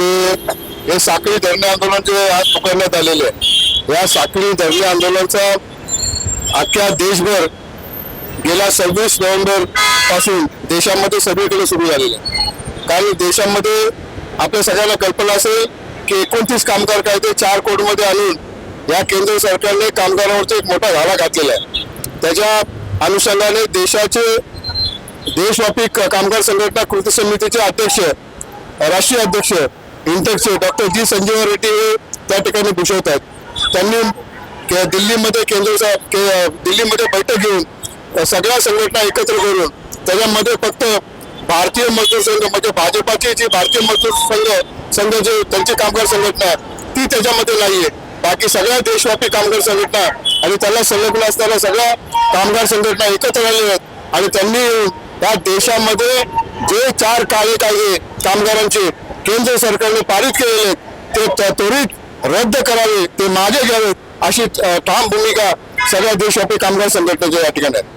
आमचे हे साखळी धरणे आंदोलन जे आज पुकारण्यात आलेले आहे या साखळी धरणे आंदोलनाचा अख्ख्या देशभर गेल्या सव्वीस नोव्हेंबरपासून देशामध्ये सगळीकडे सुरू झालेलं आहे. कारण देशामध्ये आपल्या सगळ्यांना कल्पना असेल की एकोणतीस कामगार कायदे चार कोडमध्ये आणून या केंद्र सरकारने कामगारांवरचा एक मोठा घाला घातलेला आहे. त्याच्या अनुषंगाने देशाचे देशव्यापी क- कामगार संघटना कृती समितीचे अध्यक्ष राष्ट्रीय अध्यक्ष इंटकचे डॉक्टर जी संजीव रेड्डी हे त्या ठिकाणी भूषवत आहेत त्यांनी के- दिल्लीमध्ये केंद्रसा के- दिल्लीमध्ये बैठक घेऊन सगळ्या संघटना एकत्र करून त्याच्यामध्ये फक्त भारतीय मजदूर संघ म्हणजे भाजपाची जी भारतीय मजदूर संघ संघ जे त्यांची कामगार संघटना आहे, ती त्याच्यामध्ये नाहीये बाकी सगळ्या देशव्यापी कामगार संघटना आणि त्याला संलग्न असणाऱ्या सगळ्या कामगार संघटना एकत्र आलेल्या आहेत. आणि त्यांनी या देशामध्ये जे चार काळे कायदे कामगारांचे केंद्र सरकारने पारित केलेले ते त्वरित रद्द करावे ते मागे घ्यावेत अशी ठाम भूमिका सगळ्या देशव्यापी कामगार संघटनेच्या या ठिकाणी आहे